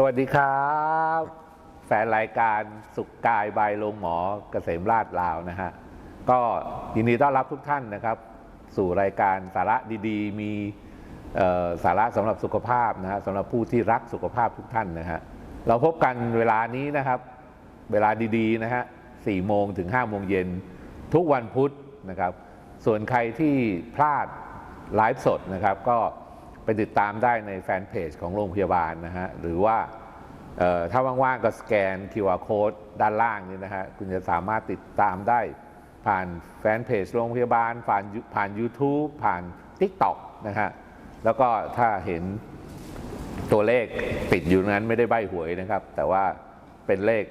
สวัสดีครับ แฟนรายการสุขกายบายโรงหมอเกษมราชลาวนะฮะ ก็ยินดีต้อนรับทุกท่านนะครับ สู่รายการสาระดีๆ มีสาระสำหรับสุขภาพนะฮะสำหรับผู้ที่รักสุขภาพทุกท่านนะฮะเราพบกันเวลานี้นะครับ เวลาดีๆนะฮะ4โมงถึง5โมงเย็นทุกวันพุธนะครับ ส่วนใครที่พลาดไลฟ์สดนะครับ ก็ ไปติดตามได้ในแฟนเพจของโรงพยาบาลนะฮะ หรือว่าถ้าว่างๆก็สแกน QR code ด้านล่างนี่นะฮะ คุณจะสามารถติดตามได้ผ่านแฟนเพจโรงพยาบาล ผ่านผ่าน YouTube ผ่าน TikTok นะฮะ แล้วก็ถ้าเห็นตัวเลขติดอยู่นั้นไม่ได้ใบหวยนะครับ แต่ว่าเป็นเลข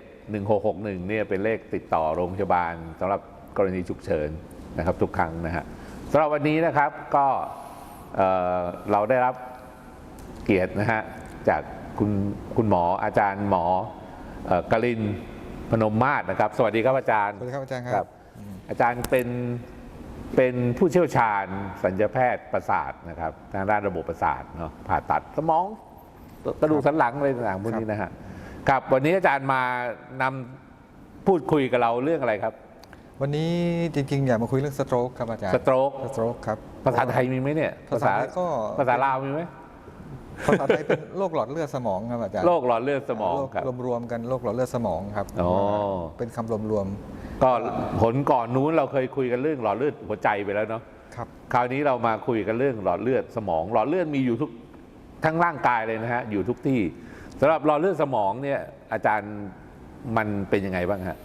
1661เนี่ยเป็นเลขติดต่อโรงพยาบาลสำหรับกรณีฉุกเฉินนะครับทุกครั้งนะฮะสำหรับวันนี้นะครับก็ เอ่อเราได้รับเกียรตินะฮะจากคุณคุณหมออาจารย์หมอเอ่อกลินพนมมาศนะครับ สวัสดีครับอาจารย์สวัสดีครับอาจารย์คครัรับบอาจารย์เป็นเป็นผู้เชี่ยวชาญสัญญแพทย์ประสาทนะครับทางด้านระบบประสาทเนาะผ่าตัดสมองกระดูกสันหลังอะไรต่างๆพวกนี้นะฮะครับวันนี้อาจารย์มานำพูดคุยกับเราเรื่องอะไรครับ วันนี้จริงๆ อยากมาคุยเรื่องสโตรกครับอาจารย์สโตรกสโตรกครับ ภาษาไทยมีไหมเนี่ย ภาษาไทยก็ภาษาลาวมีไหมภาษาไทยเป็นโรคหลอดเลือดสมองครับอาจารย์โรคหลอดเลือดสมองครับโรครวมๆกันโรคหลอดเลือดสมองครับอ๋อเป็นคำรวมก็ผลก่อนนู้นเราเคยคุยกันเรื่องหลอดเลือดหัวใจไปแล้วเนาะๆครับคราวนี้เรามาคุยกันเรื่องหลอดเลือดสมอง หลอดเลือดมีอยู่ทุกทั้งร่างกายเลยนะฮะอยู่ทุกที่สำหรับหลอดเลือดสมองเนี่ยอาจารย์มันเป็นยังไงบ้างฮะ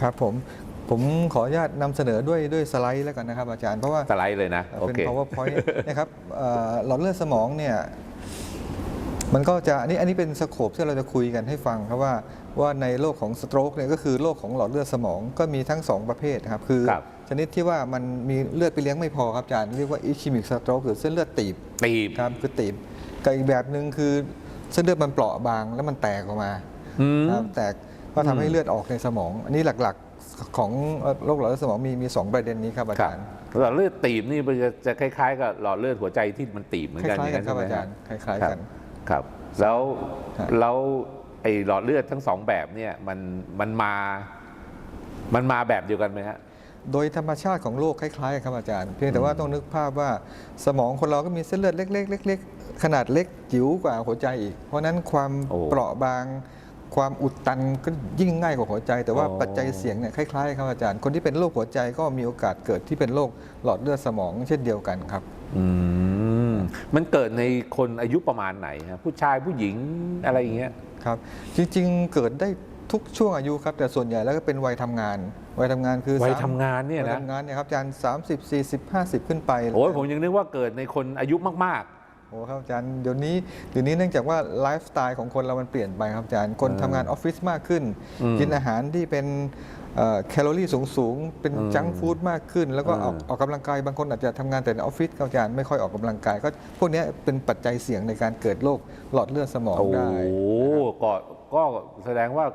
ครับผม ผมขออนุญาตนำเสนอด้วยด้วยสไลด์แล้วกันนะครับอาจารย์เพราะว่าสไลด์เลยนะโอเป็น เค powerpoint นะครับเอ่อหลอดเลือดสมองเนี่ยมันก็จะอันนี้อันนี้เป็นสโคปที่เราจะคุยกันให้ฟังครับว่าว่าในโรคของสโตรกเนี่ยก็คือโรคของหลอดเลือดสมองก็มีทั้ง 2 ประเภทนะครับคือ ครับ ชนิดที่ว่ามันมีเลือดไปเลี้ยงไม่พอครับอาจารย์เรียกว่าอิชิมิกสโตรกหรือเส้นเลือดตีบ ตีบ ครับคือตีบกับอีกแบบหนึ่งคือเส้นเลือดมันเปราะบางแล้วมันแตกออกมาอืม ครับแตกก็ทำให้เลือดออกในสมอง อันนี้หลักๆ ของโรคหลอดเลือดสมองมีมีสองประเด็นนี้ครับอาครับจารย์หลอดเลือดตีบนี่มันจะจะคล้ายๆกับหลอดเลือดหัวใจที่มันตีบเหมือนคกันล้ายๆกันครับใช่อาไหมจารย์คล้ายๆกันครับ แล้วครับแล้วไอ้หลอดเลือดทั้งสองแบบเนี่ยมันมันมามันมาแบบเดียวกันไหมฮะโดยธรรมชาติของโรคคล้ายๆกันครับอาจารย์ เพียงแต่ว่าต้องนึกภาพว่าสมองคนเราก็มีเส้นเลือดเล็กๆเล็กๆขนาดเล็กจิ๋วกว่าหัวใจอีก เพราะฉะนั้นความโอ้เปราะบาง ความอุดตันก็ยิ่งง่ายกว่าหัวใจ แต่ว่าอ๋อปัจจัยเสี่ยงเนี่ยคล้ายๆครับอาจารย์ คนที่เป็นโรคหัวใจก็มีโอกาสเกิดที่เป็นโรคหลอดเลือดสมองเช่นเดียวกันครับอืมมันเกิดในคนอายุประมาณไหนฮะผู้ชายผู้หญิงอะไรอย่างเงี้ยครับ จริงๆเกิดได้ทุกช่วงอายุครับ แต่ส่วนใหญ่แล้วก็เป็นวัยทำงาน วัยทำงานคือวัยสม ทำงานเนี่ยวัยนะทำงานเนี่ยครับอาจารย์30 40 50 ขึ้นไปโอ้ยผมยังนึกว่าเกิดในคนอายุมาก โอ้ครับอาจารย์เดี๋ยวนี้เดี๋ยวนี้เนื่องจากว่าไลฟ์สไตล์ของคนเรามันเปลี่ยนไปครับอาจารย์คนอืมทำงานออฟฟิศมากขึ้น อืมกินอาหารที่เป็นเอ่อแคลอรี่สูงๆ เป็นอืมจังก์ฟู้ดมากขึ้น แล้วก็ออกอืมออกกำลังกายบางคนอาจจะทำงานแต่ในออฟฟิศครับอาจารย์ไม่ค่อยออกกำลังกายก็พวกเนี้ยเป็นปัจจัยเสี่ยงในการเกิดโรคหลอดเลือดสมองๆโอ้ได้ ก็ก็แสดงว่า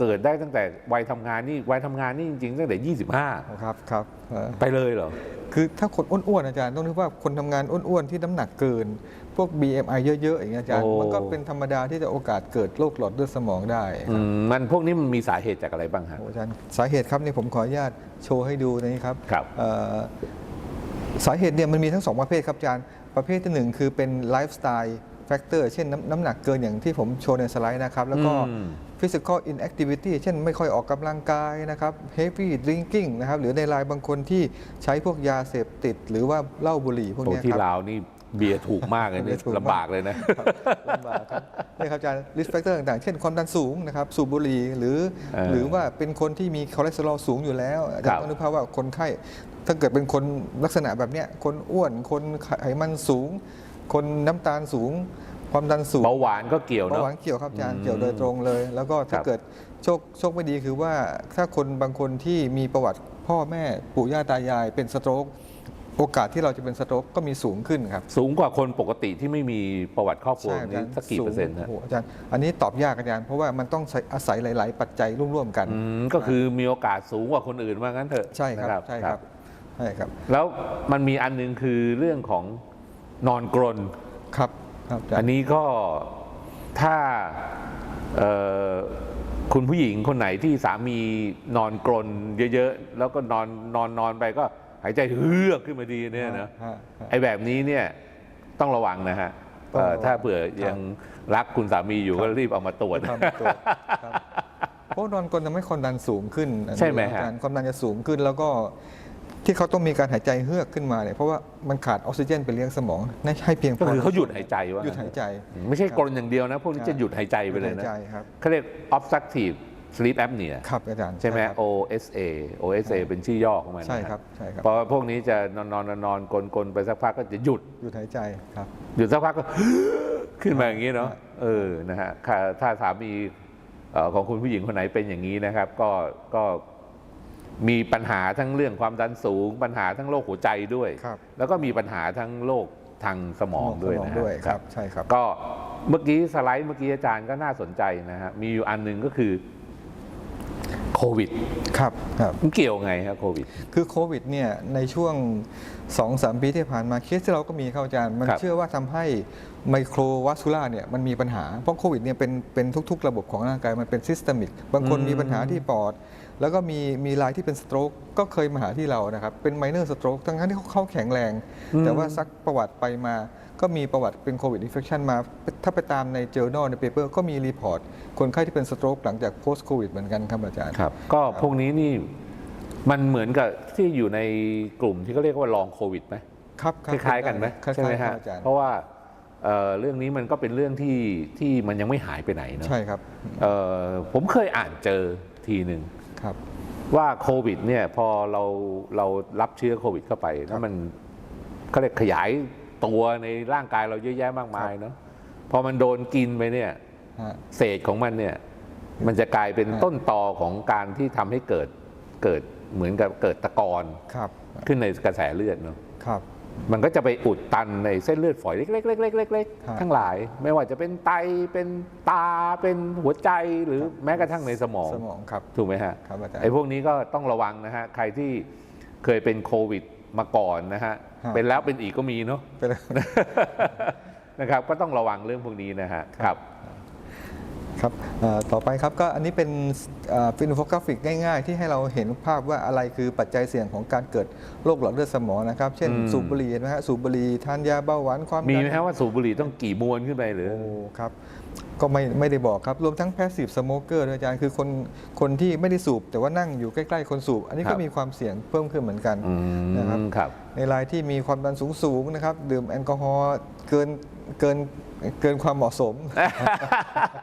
เกิดได้ตั้งแต่วัยทำงานนี่วัยทำงานนี่จริงๆตั้งแต่ 25 ครับครับเอ่อไปเลยเหรอ คือถ้าคนอ้วนๆอาจารย์ต้องนึกว่าคนทำงานอ้วนๆที่น้ำหนักเกิน พวก BMI เยอะๆอย่างเงี้ยอาจารย์โอ้มันก็เป็นธรรมดาที่จะโอกาสเกิดโรคหลอดเลือดสมองได้อืมมันพวกนี้มันมีสาเหตุจากอะไรบ้างฮะโอ้อาจารย์สาเหตุครับนี่ผมขออนุญาตโชว์ให้ดูนี้ครับครับเอ่อสาเหตุเนี่ยมันมีทั้งสองประเภทครับอาจารย์ประเภทที่หนึ่งคือเป็นไลฟ์สไตล์แฟกเตอร์เช่นน้ำน้ำหนักเกินอย่างที่ผมโชว์ในสไลด์นะครับ แล้วก็อืม physical inactivity เช่นไม่ค่อยออกกำลังกายนะครับ heavy drinking นะครับ หรือในรายบางคนที่ใช้พวกยาเสพติด หรือว่าเหล้าบุหรี่พวกโอ้เนี้ยที่ครับลาวนี่เบียร์ถูกมากเลยเบีเนี่ยร์ถูกมากลำบากเลยนะลำบากครับนี่ครับอาจารย์ risk factor ต่างๆ เช่นความดันสูงนะครับ สูบบุหรี่หรือเออหรือว่าเป็นคนที่มีคอเลสเตอรอลสูงอยู่แล้วอาจารครับย์ต้องนึกภาพว่าคนไข้ ถ้าเกิดเป็นคนลักษณะแบบเนี้ยคนอ้วนคนไขมันสูง คนน้ำตาลสูง ความดันสูงเบาหวานก็เกี่ยวเบาเนาะหวานเกี่ยวครับอาจารย์อืมเกี่ยวโดยตรงเลย แล้วก็ถ้าครับเกิดโชคโชคไม่ดีคือว่าถ้าคนบางคนที่มีประวัติพ่อแม่ปู่ย่าตายายเป็นสโตรกโอกาสที่เราจะเป็นสโตรกก็มีสูงขึ้นครับ สูงกว่าคนปกติที่ไม่มีประวัติครอบครัวใช่อานี้จารย์สักกี่เปอร์เซ็นต์สูงฮะโอ้โหอาจารย์อันนี้ตอบยากอาจารย์เพราะว่ามันต้องใช้อาศัยหลาย ๆ ปัจจัยร่วมๆกันอืมก็คือมีโอกาสสูงกว่าคนอื่นว่างั้นเถอะใช่ครับนะใช่ครับใช่ครับ แล้วมันมีอันหนึงคือเรื่องของนอนกรนครับครับ อาจารอันย์นี้ก็ถ้าเอ่อคุณผู้หญิงคนไหนที่สามีนอนกรนเยอะๆ แล้วก็นอนนอนนอนไปก็หายใจเฮือกขึ้นมาดีเนี่ยนะฮะฮะไอ้แบบนี้เนี่ยต้องระวังนะฮะต้องระวังเอ่อถ้าเผื่อยังรักคุณสามีอยู่ครัก็บรีบเอามาตรวจทำตัวครับเพราะนอนกลนทำให้ความดันสูงขึ้น ใช่ไหมฮะอาจารย์ความดันจะสูงขึ้นแล้วก็ ที่เขาต้องมีการหายใจเฮือกขึ้นมาเนี่ยเพราะว่ามันขาดออกซิเจนไปเลี้ยงสมองให้เพียงพก็คือเขาหยุดหายใจว่าหยุดหายใจ ไม่ใช่กรนอย่างเดียวนะ พวกนี้จะหยุดหายใจไปเลยหนะใจครับ เขาเรียก obstructive sleep apnea ครับอาจารย์ ใช่ไหมครับ OSA OSA เป็นชื่อย่อของมันนะใช่ครับใช่ครับ เพราะว่าพวกนี้จะนอนนอนนอนนอนกลนกลนไปสักพักก็จะหยุด หยุดหายใจครับ หยุดสักพักก็ ขึ้นมาอย่างนี้เนาะครับเออนะฮะค่ะถ้าสามีเอ่อของคุณผู้หญิงคนไหนเป็นอย่างนี้นะครับ ก็ก็ มีปัญหาทั้งเรื่องความดันสูง ปัญหาทั้งโรคหัวใจด้วย ครับแล้วก็มีปัญหาทั้งโรคทางสมองด้วยสมองนะฮะด้วยครับใช่ครับ ก็เมื่อกี้สไลด์เมื่อกี้อาจารย์ก็น่าสนใจนะฮะมีอยู่อันหนึ่งก็คือโควิดครับครับ มันเกี่ยวไงครับโควิด คือโควิดเนี่ยในช่วง 2-3ปีที่ผ่านมาเคสที่เราก็มีเข้าอาจารย์ มันครับเชื่อว่าทำให้ไมโครวัสคูล่าเนี่ยมันมีปัญหา เพราะโควิดเนี่ยเป็นเป็นทุก ๆ ระบบของร่างกายมันเป็นซิสเตมิก บางคนอืมมีปัญหาที่ปอด แล้วก็มีมีรายที่เป็นสโตรกก็เคยมาหาที่เรานะครับ เป็นไมเนอร์สโตรกทั้งนั้นที่เขาเขาแข็งแรง แต่ว่าซักประวัติไปมาก็มีประวัติเป็นโควิดอินเฟ t ชันมา ถ้าไปตามใน journal ในเปเปอร์ก็มีรีพอร์ตคนไข้ที่เป็นสโตรกหลังจาก post covid เหมือนกันครับอาจารย์ครับก็พวกนี้นี่ มันเหมือนกับที่อยู่ในกลุ่มที่เขาเรียกว่าลองโควิดไหมครับคล้ายๆกันไหมคล้ายใช่ไหมๆครัฮะบอาจารย์เพราะว่าเอ่อเรื่องนี้มันก็เป็นเรื่องที่ที่มันยังไม่หายไปไหนเนอะใช่ครับเอ่อผมเคยอ่านเจอทีหนึ่งครับ ว่าโควิดเนี่ยพอเราเรารับเชื้อโควิดเข้าไปแล้วมันเขาเรียกขยายตัวในร่างกายเราเยอะแยะมากมายเนาะพอมันโดนกินไปเนี่ยฮะเศษของมันเนี่ยมันจะกลายเป็นฮะต้นตอของการที่ทำให้เกิดเกิด เหมือนกับเกิดตะกอนครับขึ้นในกระแสเลือดเนาะครับมันก็จะไปอุดตันในเส้นเลือดฝอยเล็กๆๆๆๆฮะทั้งหลาย ไม่ว่าจะเป็นไตเป็นตาเป็นหัวใจหรือแม้กระทั่งในสมองสมองครับถูกไหมฮะครับอาจารย์ไอ้พวกนี้ก็ต้องระวังนะฮะใครที่เคยเป็นโควิดมาก่อนนะฮะฮะเป็นแล้วเป็นอีกก็มีเนาะเป็นนะครับก็ต้องระวังเรื่องพวกนี้นะฮะครับ ครับเอ่อต่อไปครับก็อันนี้เป็นฟินโฟกราฟิกง่ายๆ ที่ให้เราเห็นภาพว่าอะไรคือปัจจัยเสี่ยงของการเกิดโรคหลอดเลือดสมองนะครับ เช่นอืมสูบบุหรี่นะฮะสูบบุหรี่ทานยาเบาหวานความมีดันไหมฮะว่าสูบบุหรี่ต้องกี่มวนขึ้นไปหรือโอ้ครับก็ไม่ไม่ได้บอกครับ รวมทั้งแพสซีฟสโมเกอร์ด้วยอาจารย์คือคนคนที่ไม่ได้สูบ แต่ว่านั่งอยู่ใกล้ๆคนสูบ อันนี้ครัก็บมีความเสี่ยงเพิ่มขึ้นเหมือนกันอืนะครับมครับในรายที่มีความดันสูงๆนะครับดื่มแอลกอฮอล์เกิน เกินเกินความเหมาะสม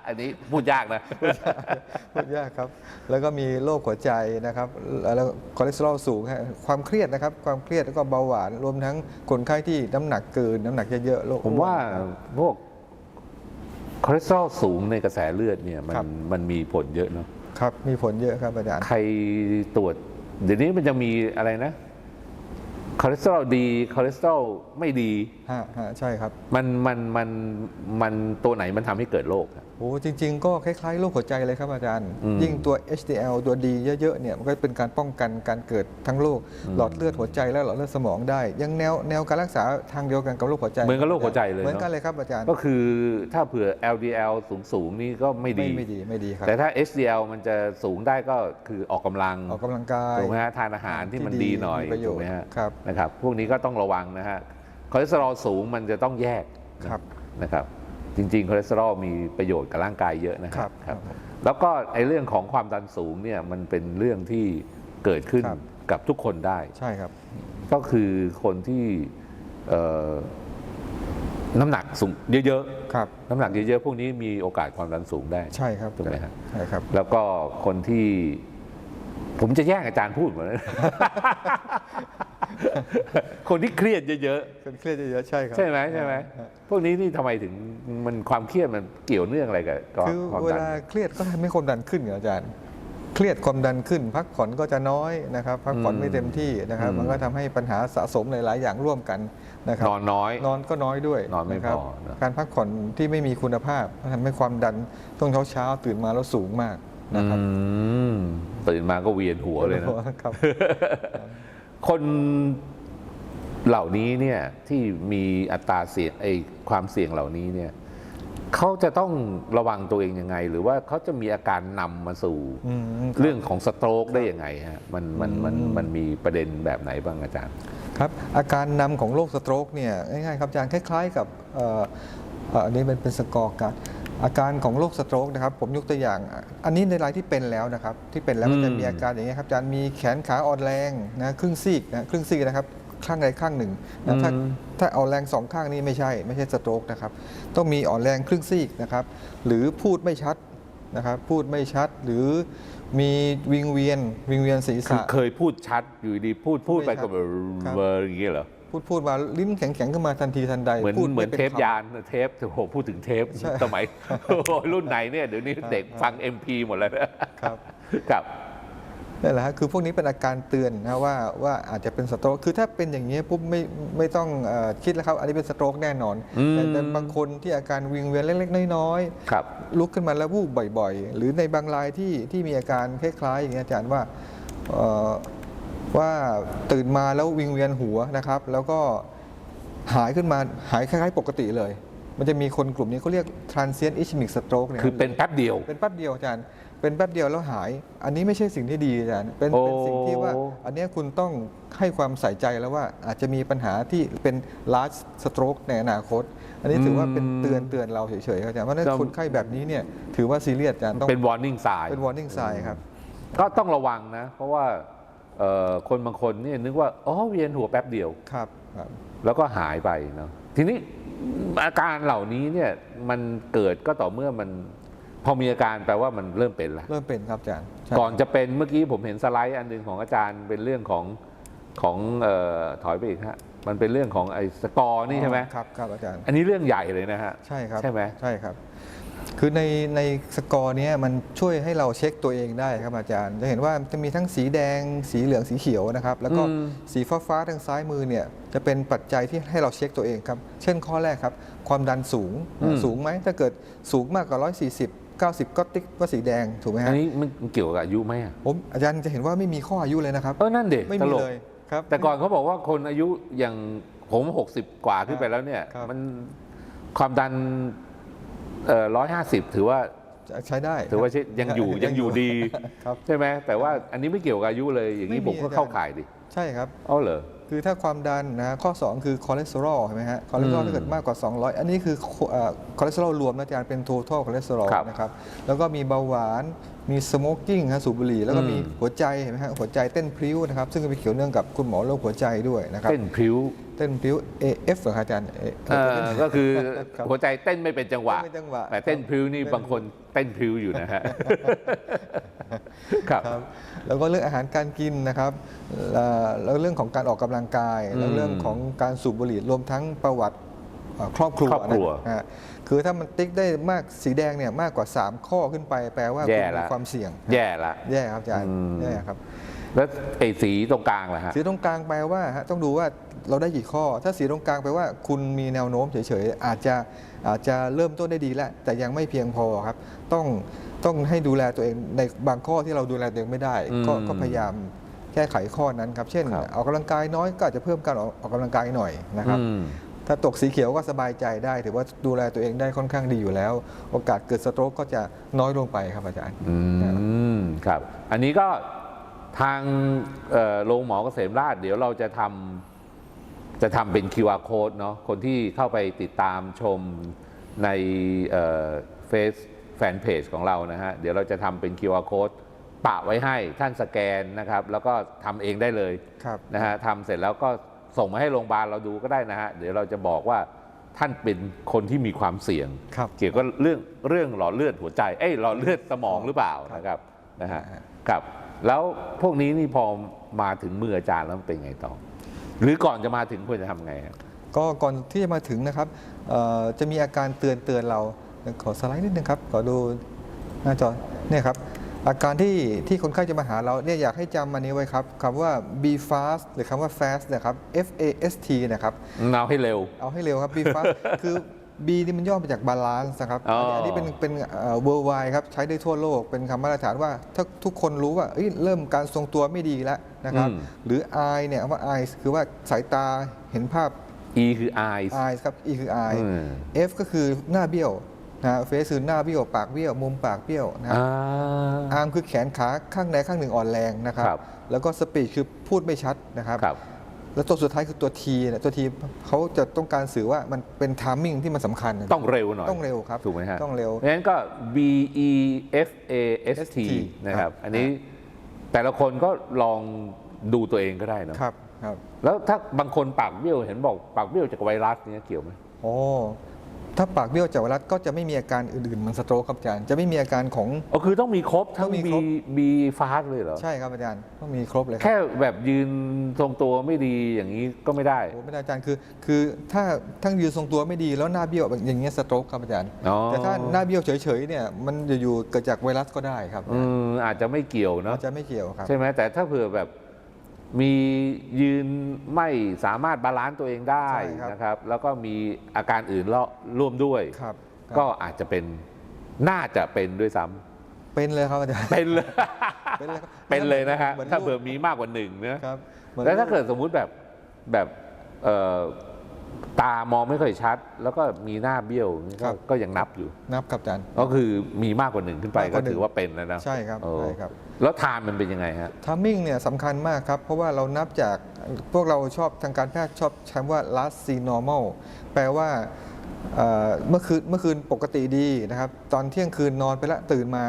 อันนี้พูดยากนะ พูดยากครับ แล้วก็มีโรคหัวใจนะครับ แล้วคอเลสเตอรอลสูงฮะความเครียดนะครับ ความเครียดแล้วก็เบาหวาน รวมทั้งคนไข้ที่น้ำหนักเกิน น้ำหนักเยอะๆโรคผมว่าพวกคอเลสเตอรอลสูงในกระแสเลือดเนี่ยมัครันบมันมีผลเยอะเนาะ ครับ มีผลเยอะครับอาจารย์ ใครตรวจ เดี๋ยวนี้มันจะมีอะไรนะ คอเลสเตอรอลดีคอเลสเตอรอลไม่ดีฮะฮะใช่ครับ มันมันมันมันตัวไหนมันทำให้เกิดโรคอะ โอ้จริง ๆ ก็คล้ายๆโรคหัวใจเลยครับอาจารย์อืมยิ่งตัว HDL ตัวดีเยอะๆเนี่ยมันก็เป็นการป้องกันการเกิดทั้งโรคหลอดเลือดหัวใจและหลอดเลือดสมองได้ ยังแนวแนวการรักษาทางเดียวกันกับโรคหัวใจเหมือนกับโรคหัวใจเลยเหมือนเนาะกันเลยครับอาจารย์ก็คือถ้าเผื่อ LDL สูงสูงๆนี่ก็ไม่ไม่ดีไม่ดีไม่ดีครับแต่ถ้า HDL มันจะสูงได้ก็คือออกกำลังออกกำลังกายถูกไหมฮะทานอาหารที่มันที่ดีดีหน่อยมีประโยชน์ถูกไหมฮะครับนะครับพวกนี้ก็ต้องระวังนะฮะคอเลสเตอรอลสูงมันจะต้องแยกนะครับนะครับ จริงๆคอเลสเตอรอลมีประโยชน์กับร่างกายเยอะนะคครัรับบครับครับแล้วก็ไอ้เรื่องของความดันสูงเนี่ยมันเป็นเรื่องที่เกิดขึ้นครับกับทุกคนได้ ใช่ครับ ก็คือคนที่เอ่อน้ำหนักสูงเยอะครับ ๆ น้ำหนักเยอะๆ พวกนี้มีโอกาสความดันสูงได้ ใช่ครับถูกไหมฮะ ใช่ครับ แล้วก็คนที่ ผมจะแย่งอาจารย์พูดหมดเลย คนที่เครียดเยอะคนเครียดเยอะๆใช่ครัๆใช่ไหมใช่ไหมพวกนี้นี่ทำไมถึงมันความเครียดมันเกี่ยวเนื่องอะไรกับกับคือความเวดันลาเครียดก็ทำให้ความดันขึ้นครับอาจารย์ เครียดความดันขึ้น พักผ่อนก็จะน้อยนะครับ พักผ่อนไม่เต็มที่นะครับ มันก็ทำให้ปัญหาสะสมหลาย ๆ อย่างร่วมกันนะครับนอนน้อย นอนก็น้อยด้วยนอนไม่ะครับพอนะการพักผ่อนที่ไม่มีคุณภาพก็ทำให้ความดันช่วงเช้าๆตื่นมาแล้วสูงมากนะครับอืมตื่นมาก็เวียนหัวเลยนะ ครับ คนเหล่านี้เนี่ยที่มีอัตราเสี่ยงไอ้ความเสี่ยงเหล่านี้เนี่ยเขาจะต้องระวังตัวเองยังไง หรือว่าเขาจะมีอาการนำมาสู่อืมครับเรื่องของสโตรกได้ยังไงฮะมันมันมันอืมมันมีประเด็นแบบไหนบ้างอาจารย์ ครับ อาการนำของโรคสโตรกเนี่ยง่ายๆครับอาจารย์คล้าย ๆ กับเอ่อเอ่ออันนี้เป็นเป็นสกอร์การด อาการของโรคสโตรกนะครับผมยกตัวอย่าง อันนี้ในรายที่เป็นแล้วนะครับ ที่เป็นแล้วก็จะอืมมีอาการอย่างนี้ยครับอาจารย์มีแขนขาอ่อนแรงนะครึ่งซีกนะครึ่งซีกนะครับข้างใดข้างหนึ่งนะถ้าถ้าอ่อนแรงสองข้างนี้ไม่ใช่ ไม่ใช่สโตรกนะครับ ต้องมีอ่อนแรงครึ่งซีกนะครับ หรือพูดไม่ชัดนะครับพูดไม่ชัดหรือมีวิงเวียนวิงเวียนศีรคือษะเคยพูดชัดอยู่ดีพูดพูดไปไม่ชัก็ดแบบครับเบอร์อย่างเงี้ยเหรอ พูดพูดมาลิ้นแข็งๆขึ้นมาทันทีทันใดเหมือนพูดเหมือนไป็เทปคำยานเทปโอ้โหพูดถึงเทปใช่สมัยโอ้โหรุ่นไหนเนี่ยเดี๋ยวนี้ครับเด็กฟัง MP หมดแล้วนะครับครับนั่นแหละฮะคือพวกนี้เป็นอาการเตือนนะว่าว่าอาจจะเป็นสโตรกคือถ้าเป็นอย่างนี้ยปุ๊บไม่ไม่ต้องเอ่อคิดแล้วครับ อันนี้เป็นสโตรกแน่นอนอืมแต่แต่บางคนที่อาการวิงเวียนเล็กๆ น้อยครับๆลุกขึ้นมาแล้ววูบบ่อย ๆ หรือในบางรายที่ที่มีอาการคล้ายๆอย่างนี้ยอาจารย์ว่าเอ่อ ว่าตื่นมาแล้ววิงเวียนหัวนะครับ แล้วก็หายขึ้นมาหายคล้ายๆ ปกติเลย มันจะมีคนกลุ่มนี้เขาเรียก transient ischemic stroke เนี่ยคือเป็นแป๊บเดียว เป็นแป๊บเดียวอาจารย์ เป็นแป๊บเดียวแล้วหาย อันนี้ไม่ใช่สิ่งที่ดีอาจารย์ เป็นโอ้เป็นสิ่งที่ว่า อันเนี้ยคุณต้องให้ความใส่ใจแล้วว่าอาจจะมีปัญหาที่เป็น large stroke ในอนาคต อันนี้ถือว่าเป็นเตือนเตือนเราเฉยๆครับอาจารย์เพราะฉะนั้นคนไข้แบบนี้เนี่ยถือว่าซีเรียสอาจารย์ต้องเป็น warning sign เป็น warning sign ครับก็ต้องระวังนะ เพราะว่าเอ่อ คนบางคนเนี่ยนึกว่าอ๋อเวียนหัวแป๊บเดียวครับครับแล้วก็หายไปเนาะทีนี้อาการเหล่านี้เนี่ยมันเกิดก็ต่อเมื่อมันพอมีอาการแปลว่ามันเริ่มเป็นแล้วเริ่มเป็นครับอาจารย์ใช่ก่อนจะเป็นเมื่อกี้ผมเห็นสไลด์อันหนึ่งของอาจารย์เป็นเรื่องของของเออถอยไปอีกฮะมันเป็นเรื่องของไอ้สกอร์นี่ใช่ไหมครับครับอาจารย์ อันนี้เรื่องใหญ่เลยนะฮะใช่ครับใช่ไหมใช่ครับ คือในในสกอร์เนี้ยมันช่วยให้เราเช็คตัวเองได้ครับอาจารย์ จะเห็นว่าจะมีทั้งสีแดงสีเหลืองสีเขียวนะครับ แล้วก็อืมสีฟ้าฟ้าๆทางซ้ายมือเนี่ยจะเป็นปัจจัยที่ให้เราเช็คตัวเองครับ เช่นข้อแรกครับ ความดันสูงสูงไหมถ้าเกิดสูงมากกว่า 140 90 ก็ติ๊กว่าสีแดงถูกไหมอัฮะนนี้มันเกี่ยวกับอายุไหมอะผมอาจารย์จะเห็นว่าไม่มีข้ออายุเลยนะครับเออนั่นเด็ไม่ตมีลกเลยครับ แต่ก่อนเขาบอกว่าคนอายุอย่างผมหกสิบกว่าขึ้นไปแล้วเนี่ยครับมันความดัน ร้อยห้าสิบถือว่าใช้ได้ถือว่าใช่ยังอยู่ยังอยู่ดีครับใช่ไหมแต่ว่าอันนี้ไม่เกี่ยวกับอายุเลยอย่างนี้ไม่มีผมก็อาจารย์เข้าข่ายดิใช่ครับเอ้าเหรอคือถ้าความดันนะข้อ 2 คือคอเลสเตอรอลเห็นไหมฮะคอเลสเตอรอลอืมถ้าเกิดมากกว่า 200 อันนี้คือคอเลสเตอรอลรวมนะอาจารย์เป็น total คอเลสเตอรอลครับนะครับแล้วก็มีเบาหวาน มีสโมกกิ้งฮะสูบบุหรี่แล้วก็อืมมีหัวใจเห็นไหมฮะหัวใจเต้นพลิ้วนะครับซึ่งก็ไปเกี่ยวเนื่องกับคุณหมอโรคหัวใจด้วยนะครับเต้นพริ้วเต้นพลิ้ว AF เหรอครับอาจารย์เอ่อเอ่อก็คือครับหัวใจเต้นไม่เป็นจังหวะเต้นไม่เป็นจังหวะแต่เต้นพริ้วนี่เต้นบางคนเต้นพริ้วอยู่นะฮะครับครับแล้วก็เรื่องอาหารการกินนะครับเอ่อแล้วเรื่องของการออกกำลังกายอืมแล้วเรื่องของการสูบบุหรี่รวมทั้งประวัติเอ่อครอบครัวครอบครัวนะฮะ คือถ้ามันติ๊กได้มากสีแดงเนี่ยมากกว่า 3 ข้อขึ้นไป แปลว่าแย่คุณมีละความเสี่ยง แย่ละ แย่ครับอาจารย์อืม แย่ครับ แล้วไอ้สีตรงกลางล่ะฮะ สีตรงกลางแปลว่าฮะต้องดูว่าเราได้กี่ข้อ ถ้าสีตรงกลางแปลว่าคุณมีแนวโน้มเฉยๆอาจจะอาจจะเริ่มต้นได้ดีแล้วแต่ยังไม่เพียงพอครับ ต้องต้องให้ดูแลตัวเองในบางข้อที่เราดูแลตัวเองไม่ได้ ก็อืมก็พยายามแก้ไขข้อนั้นครับ เช่น ครับ ออกกำลังกายน้อยก็อาจจะเพิ่มการออกออกกำลังกายหน่อยนะครับ อืม ถ้าตกสีเขียวก็สบายใจได้ ถือว่าดูแลตัวเองได้ค่อนข้างดีอยู่แล้ว โอกาสเกิดสโตรกก็จะน้อยลงไปครับอาจารย์อืมครับ อันนี้ก็ทางเอ่อโรงหมอเกษมราชเดี๋ยวเราจะทำจะทำเป็น QR code เนาะคนที่เข้าไปติดตามชมในเฟซแฟนเพจของเรานะฮะ เดี๋ยวเราจะทำเป็น QR code ปะไว้ให้ท่านสแกนนะครับ แล้วก็ทำเองได้เลยครับนะฮะทำเสร็จแล้วก็ ส่งมาให้โรงพยาบาลเราดูก็ได้นะฮะ เดี๋ยวเราจะบอกว่าท่านเป็นคนที่มีความเสี่ยง ครับเกี่ยวกับเรื่องเรื่องหลอดเลือดหัวใจ เอ้ยหลอดเลือดสมองหรือเปล่านะครับนะฮะอ่าครับ แล้วพวกนี้นี่พอมาถึงมืออาจารย์แล้วมันเป็นไงต่อ หรือก่อนจะมาถึงควรจะทำไงครับก็ก่อนที่จะมาถึงนะครับเอ่อจะมีอาการเตือนเตือนเราขอสไลด์นิดนึงครับขอดูหน้าจอเนี่ยครับ อาการที่ที่คนไข้จะมาหาเราเนี่ยอยากให้จำอันนี้ไว้ครับคำว่า be fast หรือคำว่า fast นะครับ F A S T นะครับเอาให้เร็ว เอาให้เร็วครับ be fast คือ B นี่มันย่อมาจาก balance นะครับอ๋ออันนี้อันนี้เป็นเป็นเอ่อ worldwide ครับใช้ได้ทั่วโลกเป็นคำมาตรฐานว่าถ้าทุกคนรู้ว่าเอ้ยเริ่มการทรงตัวไม่ดีแล้วนะครับอืมหรือ eye เนี่ยคำว่า eyes คือว่าสายตาเห็นภาพ E คือ eyes eyes ครับ E คือ eye อืม F ก็คือหน้าเบี้ยว นะฮะเฟสคือหน้าเบี้ยวปากเบี้ยวมุมปากเบี้ยวนะฮะอ่าอาร์มคือแขนขาข้างใดข้างหนึ่งอ่อนแรงนะครับครับ แล้วก็สปีดคือพูดไม่ชัดนะครับครับ แล้วตัวสุดท้ายคือตัวทีเนี่ยตัวทีเขาจะต้องการสื่อว่ามันเป็นทามมิ่งที่มันสำคัญนะต้องเร็วหน่อยต้องเร็วครับถูกไหมฮะต้องเร็วเพราะฉะนั้นก็ B E F A S T ST นะครับครับ อันนี้แต่ละคนก็ลองดูตัวเองก็ได้เนอะครับครับแล้วถ้าบางคนปากเบี้ยวเห็นบอกปากเบี้ยวจากไวรัสเนี่ยเกี่ยวไหม โอ้ ถ้าปากเบี้ยวจากไวรัสก็จะไม่มีอาการอื่นๆเหมันสโตรกครับอาจารย์จะไม่มีอาการของ อ๋อคือต้องมีครบทั้ต้องงมี B ครบ B ฟาสเลยเหรอ ใช่ครับอาจารย์ต้องมีครบเลยครับ แค่แบบยืนทรงตัวไม่ดีอย่างนี้ก็ไม่ได้ โอ้ไม่ได้อาจารย์คือคือถ้าทั้งยืนทรงตัวไม่ดีแล้วหน้าเบี้ยวแบบอย่างเงี้ยสโตรกครับอาจารย์ อ๋อ แต่ถ้าหน้าเบี้ยวเฉยๆเนี่ยมันจะอยู่เกิดจากไวรัสก็ได้ครับอืมอาจจะไม่เกี่ยวเนาะอาจจะไม่เกี่ยวครับ ใช่ไหมแต่ถ้าเผื่อแบบ มียืนไม่สามารถบาลานซ์ตัวเองได้ใช่ครับ นะครับ แล้วก็มีอาการอื่นเลาะร่วมด้วย ครับก็อาจจะเป็นน่าจะเป็นด้วยซ้ำเป็นเลยครับอาจารย์ เป็นเลย เป็นเลยครับเป็นเลยนะฮะเหมือนถ้าลูกเผื่อมีมากกว่าหนึ่งนะ ครับหมือนแล้วถ้าลูเกิดสมมุติแบบแบบเอ่อ ตามองไม่ค่อยชัด แล้วก็มีหน้าเบี้ยวนี่ก็ก็ยังนับอยู่ นับครับอาจารย์ ก็คือมีมากกว่าหนึ่งขึ้นไปมากกก็ว่าหนึ่ง ถือว่าเป็นแล้วนะใช่ครับโอ้ใช่ครับ แล้วทานมันเป็นยังไงฮะทัมมิ่งเนี่ยสำคัญมากครับ เพราะว่าเรานับจากพวกเราชอบทางการแพทย์ชอบใช้ว่า last see normal แปลว่าเอ่อเมื่อคืนเมื่อคืนปกติดีนะครับ ตอนเที่ยงคืนนอนไปแล้วตื่นมา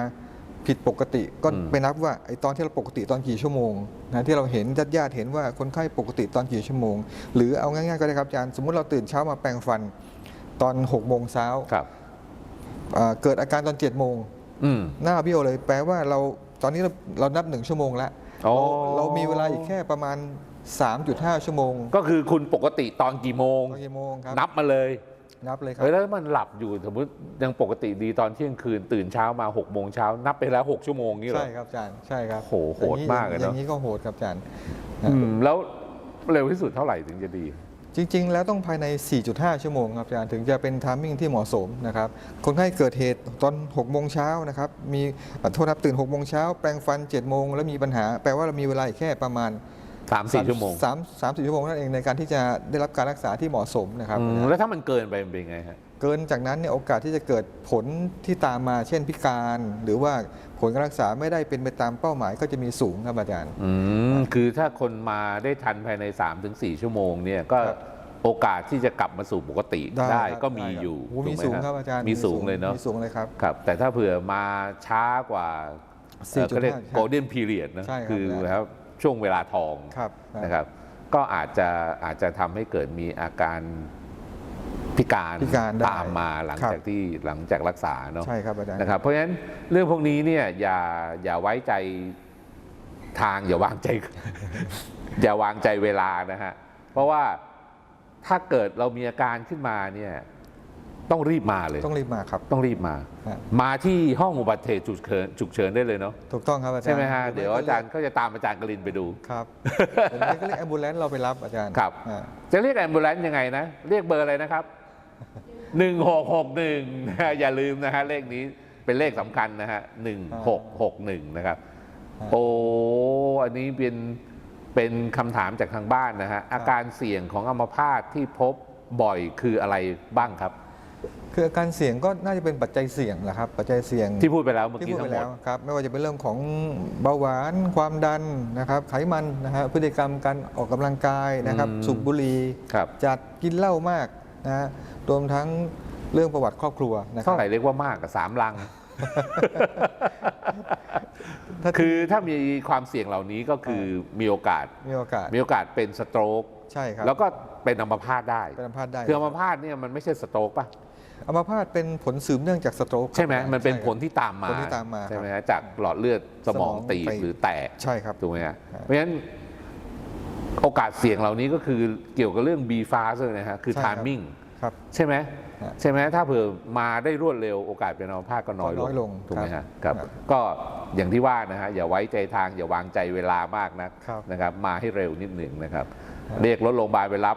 ผิดปกติก็อืมไปนับว่าไอ้ตอนที่เราปกติตอนกี่ชั่วโมงนะที่เราเห็นญาติญาติๆเห็นว่าคนไข้ปกติตอนกี่ชั่วโมง หรือเอาง่ายๆก็ได้ครับอาจารย์สมมุติเราตื่นเช้ามาแปรงฟันตอน6โมงเช้าครับเอ่อเกิดอาการตอน7โมงอืมหน้าเบี้ยวเลยแปลว่าเราตอนนี้เราเรานับหนึ่งชั่วโมงแล้วอ๋อเราเรามีเวลาอีกแค่ประมาณ 3.5 ชั่วโมง ก็คือคุณปกติตอนกี่โมงตอนกี่โมงครับนับมาเลย นับเลยครับเฮ้ยแล้วมันหลับอยู่สมมติยังปกติดีตอนเที่ยงคืนตื่นเช้ามา6กโมงเช้านับไปแล้ว 6 ชั่วโมงนี่เหรอใช่ครับอาจารย์ใช่ครับโหโหดมากเลยเนอะอย่างนี้ก็โหดครับอาจารย์อืมแล้วเร็วที่สุดเท่าไหร่ถึงจะดี จริง ๆ แล้วต้องภายใน 4.5 ชั่วโมงครับอาจารย์ถึงจะเป็นทามมิ่งที่เหมาะสมนะครับคนไข้เกิดเหตุตอน6โมงเช้านะครับมีเอ่อโทษนะครับตื่น6โมงเช้าแปรงฟัน7โมงแล้วมีปัญหา แปลว่าเรามีเวลาอีกแค่ประมาณ 3 4ชั่วโมงสามสามสี่ชั่วโมงนั่นเองในการที่จะได้รับการรักษาที่เหมาะสมนะครับอืมแล้วถ้ามันเกินไปมันเป็นไงฮะ เกินจากนั้นเนี่ยโอกาสที่จะเกิดผลที่ตามมาเช่นพิการ หรือว่าผลการรักษาไม่ได้เป็นไปตามเป้าหมายก็จะมีสูงครับอาจารย์ อืมคือถ้าคนมาได้ทันภายใน 3-4 ชั่วโมงเนี่ยก็ครับโอกาสที่จะกลับมาสู่ปกติได้ครับก็มีได้ครับอยู่โอ้มีถูกไหสูงฮะครับอาจารย์มีสูงเลยเนาะมีสูงเลยครับครับ แต่ถ้าเผื่อมาช้ากว่า4.5เขาเรียกครับ golden period นะใช่ครับคืออาจารย์ครับ ช่วงเวลาทองครับนะครับ ก็อาจจะอาจจะทำให้เกิดมีอาการพิการพิการได้ตามมาหลังครับจากที่หลังจากรักษาเนาะใช่ครับอาจารย์นะครับเพราะฉะนั้นเรื่องพวกนี้เนี่ยอย่าอย่าไว้ใจทางอย่าวางใจ อย่าวางใจเวลานะฮะเพราะว่าถ้าเกิดเรามีอาการขึ้นมาเนี่ย ต้องรีบมาเลย ต้องรีบมาครับ ต้องรีบมา ฮะ มาที่ห้องอุบัติเหตุฉุกเฉินฉุกเฉินได้เลยเนาะถูกต้องครับอาจารย์ใช่ไหมฮะเดี๋ยวอาจารย์ก็จะตามอาจารย์กลินไปดู ครับหรือไม่ก็เรียกแอมบูเลนเราไปรับอาจารย์ครับ อ่า จะเรียกแอมบูเลนซ์ยังไงนะ เรียกเบอร์อะไรนะครับ 1661นะฮะอย่าลืมนะฮะเลขนี้เป็นเลขสำคัญนะฮะ1661 นะครับโอ้ อันนี้เป็นเป็นคำถามจากทางบ้านนะฮะ อาการเสี่ยงของอัมพาตที่พบบ่อยคืออะไรบ้างครับ คืออาการเสี่ยงก็น่าจะเป็นปัจจัยเสี่ยงแหละครับปัจจัยเสี่ยงที่พูดไปแล้วเมื่อที่กี้พูดทั้ไปงหมแล้ดวครับไม่ว่าจะเป็นเรื่องของเบาหวานความดันนะครับไขมันนะฮะพฤติกรรมการออกกำลังกายนะครับอืมสูบบุหรี่ครับ จัดกินเหล้ามากนะฮะรวมทั้งเรื่องประวัติครอบครัวนะครัเท่าไหร่เรียกว่ามากกับสามลังถ้าคือถ้ามีความเสี่ยงเหล่านี้ก็คือมีโอกาส มีโอกาสมีโอกาสเป็นสโตรกใช่ครับแล้วก็เป็นอัมพาตได้เป็นอัมพาตได้ คืออัมพาตเนี่ยมันไม่ใช่สโตรกป่ะ อัมพาตเป็นผลสืบเนื่องจากสโตรกใช่ไหมครับมันเป็นใช่ผลที่ตามมาผลที่ตามมาใช่ไหมครัฮะบจากหลอดเลือดสมองสมองตีบตีบหรือแตกใช่ครับถูกไหมฮะครับเพราะฉะนั้นโอกาสเสี่ยงเหล่านี้ก็คือเกี่ยวกับเรื่อง B fast เลยนะฮะคือใช่ครับ timing ครับใช่ไหมฮะใช่ไหมถ้าเผื่อมาได้รวดเร็วโอกาสเป็นอัมพาตก็น้อยก็น้อยลงถูกไหมครัฮะบครับครับ ก็อย่างที่ว่านะฮะอย่าไว้ใจทางอย่าวางใจเวลามากนะครับนะครับ มาให้เร็วนิดหนึ่งนะครับครับเรียกรถโรงพยาบาลไปรับ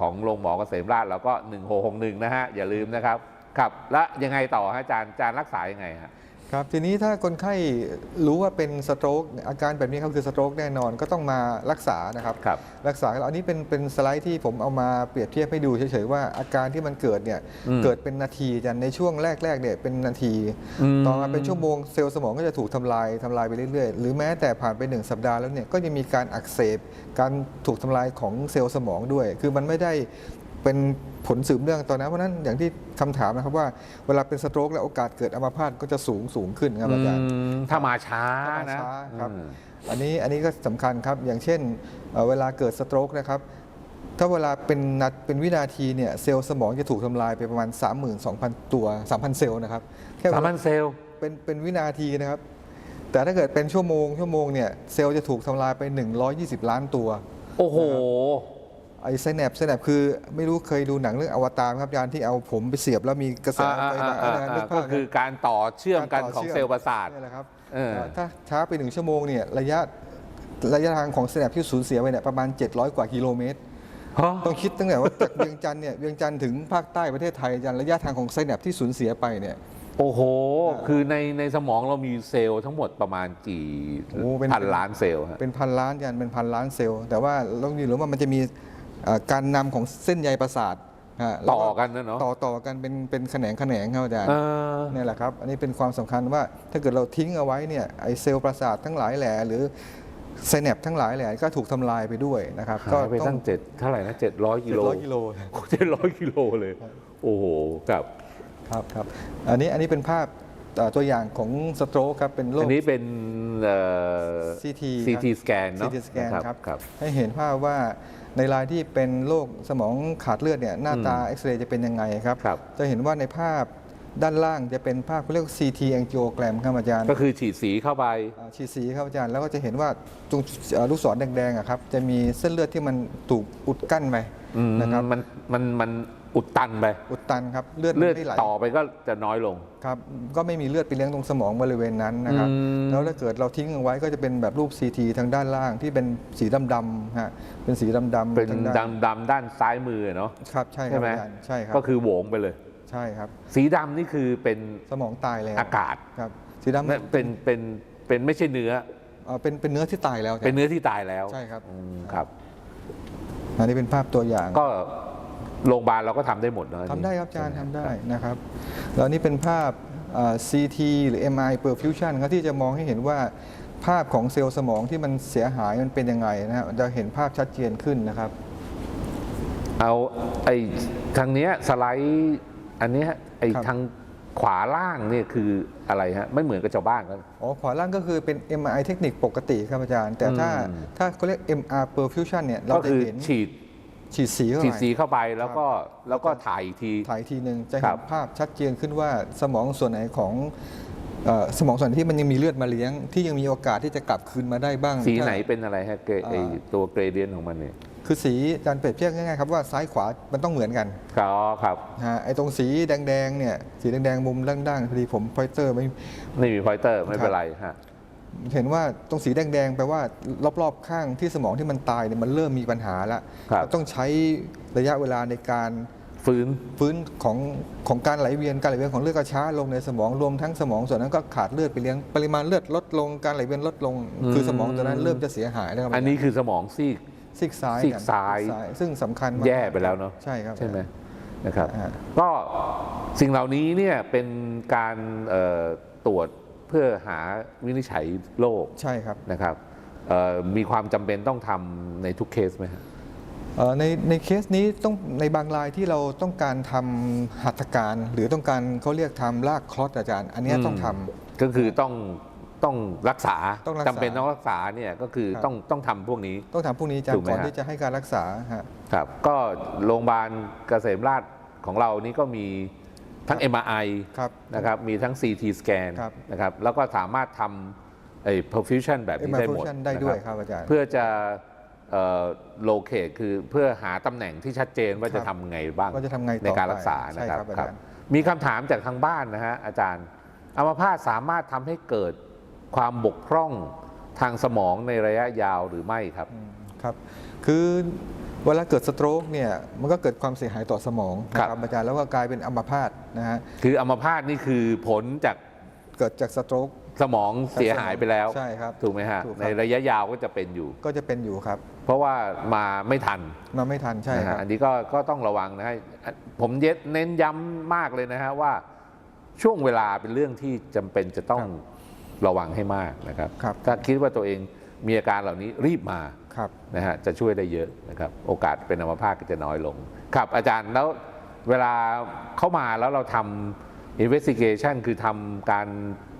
ของโรงหมอเกษมราชแล้วก็ 1661 นะฮะ อย่าลืมนะครับครับ และยังไงต่อฮะอาจารย์อาจารย์รักษายังไงฮะ ครับทีนี้ถ้าคนไข้รู้ว่าเป็นสโตรกอาการแบบนี้เขาคือสโตรกแน่นอนก็ต้องมารักษานะครับครับรักษาแล้วอันนี้เป็นเป็นสไลด์ที่ผมเอามาเปรียบเทียบให้ดูเฉยๆว่าอาการที่มันเกิดเนี่ยอืมเกิดเป็นนาทีจันในช่วงแรกๆเนี่ยเป็นนาทีอืมต่อมาเป็นชั่วโมงเซลล์สมองก็จะถูกทำลายทำลายไปเรื่อยๆ หรือแม้แต่ผ่านไปหนึ่งสัปดาห์แล้วเนี่ยก็จะมีการอักเสบการถูกทำลายของเซลล์สมองด้วย คือมันไม่ได้ เป็นผลสืบเนื่องตอนนั้นเพราะฉะนั้นอย่างที่คำถามนะครับว่าเวลาเป็นสโตรกแล้วโอกาสเกิดอัมพาตก็จะสูงสูงขึ้นครับอาจารย์อืมถ้ามาช้าถ้ามานะช้าครับอืมอันนี้อันนี้ก็สำคัญครับอย่างเช่นเอ่อเวลาเกิดสโตรกนะครับถ้าเวลาเป็นนาเป็นวินาทีเนี่ยเซลล์สมองจะถูกทำลายไปประมาณ 32,000 ตัว 3,000 เซลล์นะครับแค่สามพันเซลล์เป็นเป็นวินาทีนะครับ แต่ถ้าเกิดเป็นชั่วโมงชั่วโมงเนี่ยเซลล์จะถูกทำลายไป 120 ล้านตัว โอ้โห ไอ้ไซแนปไซแนปคือไม่รู้เคยดูหนังเรื่องอวตารไหมครับยานที่เอาผมไปเสียบแล้วมีกระแสอ่าไฟอ่าฟ้าอ่าอะไรนะอ่านึกภาก็พนะคือการต่อเชื่อมกันการต่ของชื่เซลล์ประสาทนี่แหละครับเออถ้าช้าไปหนึ่งชั่วโมงเนี่ยระยะระยะทางของสแนปที่สูญเสียไปเนี่ยประมาณ 700 กว่ากิโลเมตรต้องคิดตั้งแต่ว่าจากเวียงจันทร์เนี่ยเวียงจันทร์ถึงภาคใต้ประเทศไทยอาจารย์ระยะทางของไซแนปที่สูญเสียไปเนี่ยโอ้โห คือในในสมองเรามีเซลล์ทั้งหมดประมาณกี่โอ้เป็นพันล้านเซลล์ฮะเป็นพันล้านยันเป็นพันล้านเซลล์ แต่ว่าเราอยู่รู้ว่ามันจะมีเอ่อ การนำของเส้นใยประสาทฮะแล้วต่อกันนะเนาะต่อต่อกันเป็นเป็นแขนงแขนงครับอาจารย์เออนี่แหละครับอันนี้เป็นความสำคัญว่าถ้าเกิดเราทิ้งเอาไว้เนี่ยไอเซลล์ประสาททั้งหลายแหล่หรือไซแนปทั้งหลายแหล่ก็ถูกทำลายไปด้วยนะครับหายไปต้อตั้งงเจ็ดเท่าไหร่นะเจ็ดร้อยกิโล700กิโลเจ็ดร้อยกิโลเลย โอ้โหครับครับครับอันนี้อันนี้เป็นภาพเอ่อตัวอย่างของสโตรกครับเป็นโรอัคนนี้เป็นเอ่อ CT ครับ CT สแกนเนาะ CT สแกนนะครับครับให้เห็นภาพว่า ในรายที่เป็นโรคสมองขาดเลือดเนี่ยหน้าตาอืมเอ็กซเรย์จะเป็นยังไงครับ ครับ จะเห็นว่าในภาพด้านล่างจะเป็นภาพเขาเรียกว่า CT angiogram ครับอาจารย์ก็คือฉีดสีเข้าไปอ่าฉีดสีครับอาจารย์แล้วก็จะเห็นว่าตรงเอ่อลูกศรแดงๆอะครับจะมีเส้นเลือดที่มันถูกอุดกั้นไปอืมนะครับ มันมันมัน อุดตันไป อุดตันครับเลือดมันเลือดไม่ไหลต่อไปก็จะน้อยลงครับก็ไม่มีเลือดไปเลี้ยงตรงสมองบริเวณนั้นนะครับอืมแล้วถ้าเกิดเราทิ้งเอาไว้ก็จะเป็นแบบรูป CT ทางด้านล่างที่เป็นสีดำๆฮะเป็นสีดำๆเป็นทางด้านดำดำด้านซ้ายมือเนาะครับใช่คใช่รับไหมอาจารย์ใช่ครับก็คือโหวงไปเลยใช่ครับ สีดำนี่คือเป็นสมองตายแล้วอากาศครับสีดำไม่เป็นเป็นเป็นไม่ใช่เนื้อเอ่อเป็นเป็นเนื้อที่ตายแล้วอาจารย์เป็นเนื้อที่ตายแล้วใช่ครับอืมครับอันนี้เป็นภาพตัวอย่างก็ โรงพยาบาลเราก็ทำได้หมดเนอะทำได้ครับอาจารย์ใช่ทำหมได้นะครับ แล้วนี่เป็นภาพเอ่อ CT หรือ MRI perfusion ครับที่จะมองให้เห็นว่าภาพของเซลล์สมองที่มันเสียหายมันเป็นยังไงนะครับจะเห็นภาพชัดเจนขึ้นนะครับ เอาไอ้ทางเนี้ยสไลด์อันเนี้ยไอ้ครับทางขวาล่างเนี่ยคืออะไรฮะไม่เหมือนกับชาวบ้านกันอ๋อขวาล่างก็คือเป็น MRI เทคนิคปกติครับอาจารย์ แต่ถ้าอืมถ้าเขาเรียก MR perfusion เนี่ยเราก็จะคือเห็นฉีด ฉีดสีเข้าฉีดไป สีเข้าไปแล้วก็แล้วก็ถ่ายอีกที ถ่ายทีหนึ่งจะครัเห็บนภาพชัดเจนขึ้นว่าสมองส่วนไหนของเอ่อสมองส่วนไหนที่มันยังมีเลือดมาเลี้ยง ที่ยังมีโอกาสที่จะกลับคืนมาได้บ้างสีถ้า ไหนเป็นอะไรฮะเกรไอ้อ่า ตัวเกรเดียนของมันเนี่ยคือสีอาจารย์เปรียบเทียบง่ายๆครับว่าซ้ายขวามันต้องเหมือนกันอ๋อครับ นะฮะไอ้ตรงสีแดงๆเนี่ยสีแดงๆมุมด้านๆพอดีผมพอยเตอร์ไม่ ไม่มีพอยเตอร์ไม่เป็นไรฮะ เห็นว่าตรงสีแดงๆแปลว่ารอบๆข้างที่สมองที่มันตายเนี่ยมันเริ่มมีปัญหาแล้วครับต้องใช้ระยะเวลาในการฟื้นฟื้นของของการไหลเวียนการไหลเวียนของเลือดก็ช้าลงในสมองรวมทั้งสมองส่วนนั้นก็ขาดเลือดไปเลี้ยงปริมาณเลือดลดลงการไหลเวียนลดลง คือสมองตัวนั้นเริ่มจะเสียหายแล้วครับอันนี้คือสมองซีกซีกซ้ายซีกซ้ายซีซึ่งสำคัญมากแย่ไปแล้วเนอะใช่ครับใช่ไหมนะครับอ่าก็สิ่งเหล่านี้เนี่ยเป็นการเอ่อตรวจ เพื่อหาวินิจฉัยโรคใช่ครับนะครับเอ่อมีความจำเป็นต้องทำในทุกเคสไหมฮะเอ่อในในเคสนี้ต้องในบางรายที่เราต้องการทำหัตถการ หรือต้องการเขาเรียกทำลากคลอสอาจารย์ อันเนี้ยต้องทำก็คือต้องต้องรักษาต้องรักษาจำเป็นต้องรักษาเนี่ยก็คือครับต้องต้องทำพวกนี้ ต้องทำพวกนี้อาจารถูย์กไหมก่อนฮะที่จะให้การรักษาฮะครับก็โรงพยาบาลเกษมราชของเรานี่ก็มี ทั้ง MRI ครับนะครับมีทั้ง CT สแกนครับ นะครับแล้วก็สามารถทำไอ้ perfusion แบบนี้ได้หมด Emulsion ได้ด้วยนะครับอาจารย์ เพื่อจะโลเคตคือเพื่อหาตำแหน่งที่ชัดเจนว่าครับจะทำไงบ้างว่าจะทำไงต่อในการไปรักษาใช่นะครับครับอาครับจารย์ มีคำถามจากทางบ้านนะฮะอาจารย์อัมพาตสามารถทำให้เกิดความบกพร่องทางสมองในระยะยาวหรือไม่ครับอืมครับ คือ เวลาเกิดสโตรกเนี่ยมันก็เกิดความเสียหายต่อสมองนะคครัรับบอาจารย์แล้วก็กลายเป็นอัมพาตนะฮะคืออัมพาตนี่คือผลจากเกิดจากสโตรกสมองเสียหายไปแล้วใช่ครับถูกไหมฮะถูกครับในระยะยาวก็จะเป็นอยู่ ก็จะเป็นอยู่ครับ เพราะว่ามาไม่ทันมาไม่ทันใช่นะครัฮะบอันนี้ก็ก็ต้องระวังนะฮะผมเย็ดเน้นย้ำมากเลยนะฮะว่าช่วงเวลาเป็นเรื่องที่จำเป็นจะต้องระวังให้มากนะครับครับ ถ้าคิดว่าตัวเองมีอาการเหล่านี้รีบมาครับ นะฮะจะช่วยได้เยอะนะครับโอกาสเป็นอัมพาตก็จะน้อยลง ครับอาจารย์แล้วเวลาเข้ามาแล้วเราทำ investigation คือทำการ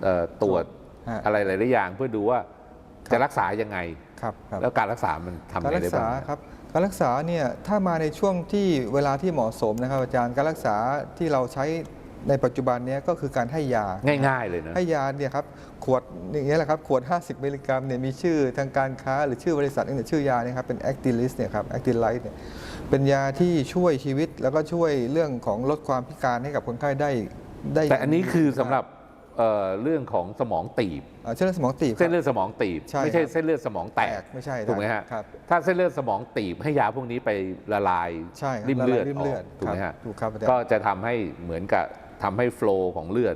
เอ่อตรวจฮะอะไรหลายๆอย่างเพื่อดูว่าจะรักษายังไงครับครับแล้วการรักษามันทำการยังไงรักได้ษาบ้างครับการรักษาเนี่ยถ้ามาในช่วงที่เวลาที่เหมาะสมนะครับอาจารย์การรักษาที่เราใช้ ในปัจจุบันเนี้ก็คือการให้ยา ง่ายๆเลยนะ ให้ยาเนี่ยครับขวดอย่างเงี้ยแหละครับขวด 50 มิลลิกรัมเนี่ยมีชื่อทางการค้าหรือชื่อบริษัทเนี่ยชื่อยาเนี่ยครับเป็น Actilis เนี่ยครับ Actilite เนี่ยเป็นยาที่ช่วยชีวิตแล้วก็ช่วยเรื่องของลดความพิการให้กับคนไข้ได้ได้ แต่อันนี้คือสำหรับเอ่อเรื่องของสมองตีบ อ่าเส้นเลือดสมองตีบคเส้รันบเลือดสมองตีบ ใช่ไม่ใช่ครับเส้นเลือดสมองแตกไม่ใช่ถูกไหมฮะครับถ้าเส้นเลือดสมองตีบให้ยาพวกนี้ไปละลายใช่ครับริ่มเลือดละลายริ่มอเลืออดกถูกไหมครัฮะบถูกครับอาจารย์ ก็จะทำให้เหมือนกับ ทำให้โฟล์ของเลือด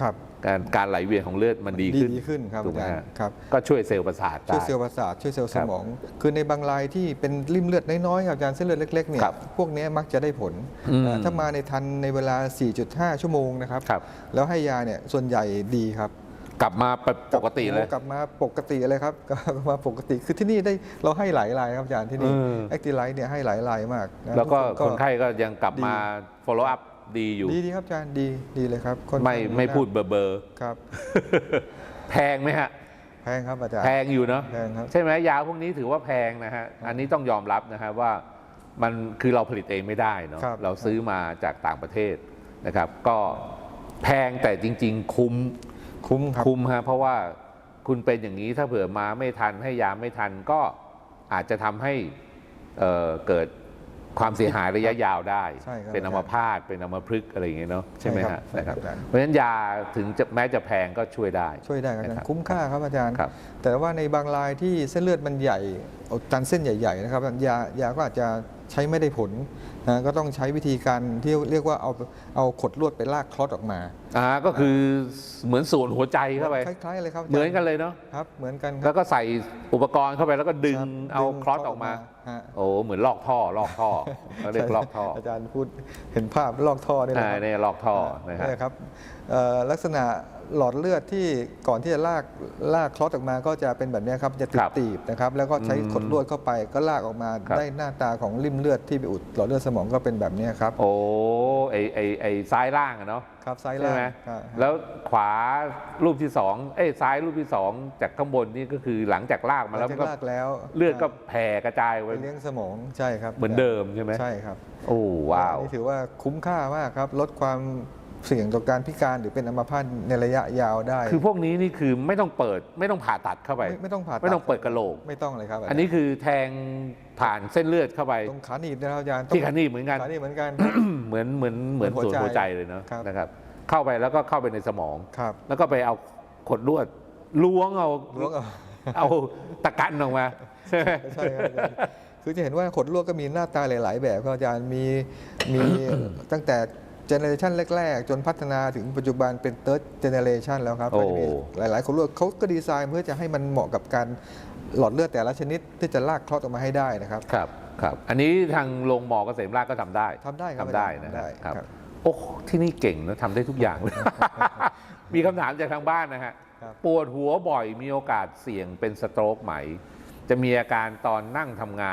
ครับการการไหลเวียนของเลือดมันดีขึ้นดีขึ้นครับถูกไหมอาจารฮะย์ครับก็ช่วยเซลล์ประสาทช่วยได้เซลล์ประสาทช่วยเซลล์คสรับมอง คือในบางรายที่เป็นริ่มเลือดน้อยๆครับอาจารย์เส้นเลือดเล็กๆเนี่ยครับพวกเนี้ยมักจะได้ผลอืมอ่าถ้ามาในทันในเวลา 4.5 ชั่วโมงนะครับครับ แล้วให้ยาเนี่ยส่วนใหญ่ดีครับกลับมาปกติเลยกลับมาปกติเลยครับกลับมาปกติคือที่นี่ได้เราให้หลายรายครับอาจารย์ที่นี่เออแอคติไลท์เนี่ยให้หลายรายมากนะแล้วก็ทุคนไข้ก็ยังกลับมา follow up ดีอยู่ ดีดีครับอาจารย์ดีดีเลยครับค่อนไม่ข้างไม่พูดเบอร์เบอร์ครับ แพงไหมฮะ แพงครับอาจารย์แพงอยู่เนาะแพงครับ ใช่ไหมยาพวกนี้ถือว่าแพงนะฮะ อันนี้ต้องยอมรับนะฮะว่ามันคือเราผลิตเองไม่ได้เนาะครับ เราซื้อมาจากต่างประเทศนะครับ ก็แพงแต่จริง ๆ คุ้ม คุ้มครับ คุ้มฮะเพราะว่าคุณเป็นอย่างนี้ถ้าเผื่อมาไม่ทันให้ยาไม่ทันก็อาจจะทำให้เอ่อเกิด ความเสียหายระยะยาวได้ ใช่ครับเป็นอัมพาตเป็นอัมพฤกษ์อะไรอย่างเงี้ยเนาะใช่ไหมใช่ครัฮะบใช่นะคครัรับบอาจารย์เพราะฉะนั้นยาถึงจะแม้จะแพงก็ช่วยได้ ช่วยได้ครับอาจารนะครับย์คุ้มค่าครับอาจารย์ ครับ แต่ว่าในบางรายที่เส้นเลือดมันใหญ่เอาตันเส้นใหญ่ๆนะครับยายาก็อาจจะ ใช้ไม่ได้ผลนะก็ต้องใช้วิธีการที่เรียกว่าเอาเอาขดลวดไปลากคลอตออกมาอ่าก็คือเหมือนส่วนหัวใจเข้าไปคล้ายๆเลยครับาจารย์เหมือนกันเลยเนาะครับเหมือนกันคแล้รับวก็ใส่อุปกรณ์เข้าไปแล้วก็ดึงครับเอาดึงคลอสออกมาฮะโอ้เหมือนลอกท่อลอกท่อเขาเรียกลอกท่ออาจารย์พูดเห็นภาพลอกท่อได้เลยอ่าครับเนี่ยลอกท่อนะฮะเนี่ยครับเอ่อลักษณะ หลอดเลือดที่ก่อนที่จะลากลากคลอตออกมาก็จะเป็นแบบเนี้ยครับจะติคดรับตีบนะครับแล้วก็ใช้อืมขดลวดเข้าไปก็ลากออกมาครับได้หน้าตาของริ่มเลือดที่ไปอุดหลอดเลือดสมองก็เป็นแบบเนี้ยครับโอ้ไอไอไอซ้ายล่างอะเนาะครับซ้ายใช่ล่างไหมครับแล้วขวารูปที่สองเอ้ยซ้ายรูปที่สองจากข้างบนนี่ก็คือหลังจากลากหมาลัแล้วงมัจานกก็ลากแล้ว เลือดก็แผ่กระจายไปไว้เลี้ยงสมองใช่ครับเหมือนเดิมใช่ไหมใช่ครับโอ้ว้าวนี่ถือว่าคุ้มค่ามากครับลดความ เสี่ยงต่อการพิการหรือเป็นอัมพาตในระยะยาวได้ คือพวกนี้นี่คือไม่ต้องเปิดไม่ต้องผ่าตัดเข้าไป ไม่ไม่ต้องผ่าตัดไม่ต้องเปิดกระโหลก ไม่ต้องเลยครับาจารย์อันนี้คือแทงผ่านเส้นเลือดเข้าไปตรงขาหนีบนะครับอาจารย์ที่ขาหนีบเหมือนกันขาหนีบเหมือนกันเหมือนเหมือนเหมือนเหมือนหัส่ววนใจหัวใจเลยเนาะครับนะครับ เข้าไปแล้วก็เข้าไปในสมองครับแล้วก็ไปเอาขดลวดล้วงเอาล้วงเอาเอาตะกันออกมาใช่ไหมใช่ครับอาจารย์คือจะเห็นว่าขดลวดก็มีหน้าตาหลาย ๆ แบบครับอาจารย์มีมีตั้งแต่ เจเนเรชันแรก ๆ จนพัฒนาถึงปัจจุบันเป็น third generation แล้วครับโอ้ก็จะมีหลายๆขดลวดเขาก็ดีไซน์เพื่อจะให้มันเหมาะกับการหลอดเลือดแต่ละชนิดที่จะลากคลอดออกมาให้ได้นะครับครับครับ อันนี้ทางโรงหมอเกษมราชก็ทำได้ทำได้ครับทำได้อาจารย์นะทำได้ครับครับโอ้ที่นี่เก่งนะทำได้ทุกอย่างเลยมีคำถามจากทางบ้านนะฮะครับปวดหัวบ่อยมีโอกาสเสี่ยงเป็นสโตรกไหม จะมีอาการตอนนั่งทำงาน